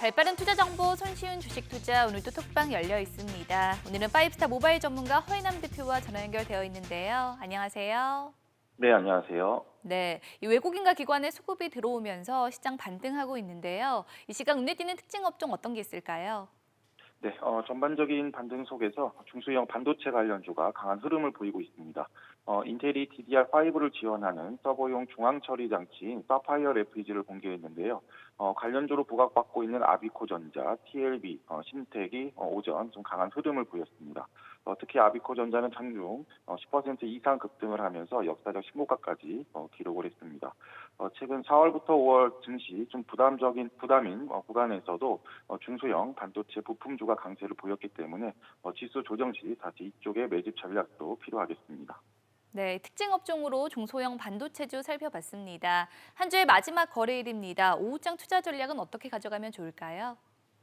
발빠른 투자 정보 손쉬운 주식 투자 오늘도 톡방 열려 있습니다. 오늘은 파이브스타 모바일 전문가 허인남 대표와 전화 연결되어 있는데요. 안녕하세요. 네, 안녕하세요. 네, 이 외국인과 기관의 수급이 들어오면서 시장 반등하고 있는데요. 이 시각 눈에 띄는 특징 업종 어떤 게 있을까요? 네, 어, 전반적인 반등 속에서 중소형 반도체 관련주가 강한 흐름을 보이고 있습니다. 어, 인텔이 DDR5를 지원하는 서버용 중앙 처리 장치인 사파이어 레프리지를 공개했는데요. 어, 관련주로 부각받고 있는 아비코전자, TLB, 어, 신텍이 어, 오전 좀 강한 흐름을 보였습니다. 어, 특히 아비코전자는 장중 어, 10% 이상 급등을 하면서 역사적 신고가까지 어, 기록을 했습니다. 어, 최근 4월부터 5월 증시 좀 부담적인 부담인 어, 구간에서도 어, 중소형 반도체 부품주가 강세를 보였기 때문에 어, 지수 조정 시 다시 이쪽의 매집 전략도 필요하겠습니다. 네, 특징 업종으로 중소형 반도체주 살펴봤습니다. 한 주의 마지막 거래일입니다. 오후장 투자 전략은 어떻게 가져가면 좋을까요?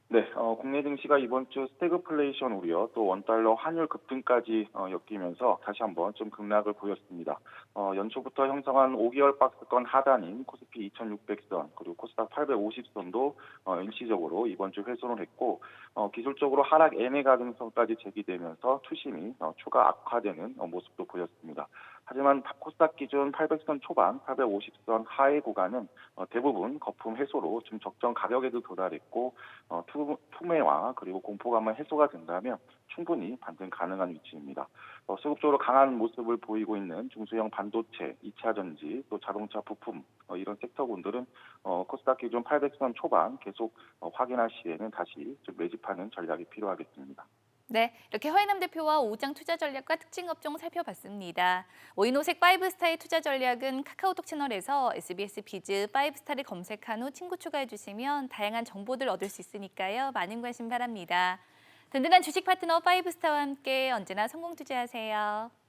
네, 어, 국내 증시가 이번 주 스태그플레이션 우려 또 원달러 환율 급등까지 어, 엮이면서 다시 한번 좀 급락을 보였습니다. 어, 연초부터 형성한 5개월 박스권 하단인 코스피 2600선 그리고 코스닥 850선도 어, 일시적으로 이번 주 훼손을 했고 어, 기술적으로 하락 애매 가능성까지 제기되면서 투심이 어, 추가 악화되는 어, 모습도 보였습니다. 하지만 코스닥 기준 800선 초반, 850선 하의 구간은 어, 대부분 거품 해소로 좀 적정 가격에도 도달했고 어, 투, 투매와 그리고 공포감은 해소가 된다면 충분히 반등 가능한 위치입니다. 어, 수급적으로 강한 모습을 보이고 있는 중소형 반도체, 2차 전지, 또 자동차 부품 어, 이런 섹터군들은 어, 코스닥 기준 800선 초반 계속 어, 확인할 시에는 다시 좀 매집하는 전략이 필요하겠습니다. 네, 이렇게 허인남 대표와 오후장 투자 전략과 특징 업종 살펴봤습니다. 오인호색 파이브스타의 투자 전략은 카카오톡 채널에서 SBS 비즈 파이브스타를 검색한 후 친구 추가해 주시면 다양한 정보들 얻을 수 있으니까요. 많은 관심 바랍니다. 든든한 주식 파트너 파이브스타와 함께 언제나 성공 투자하세요.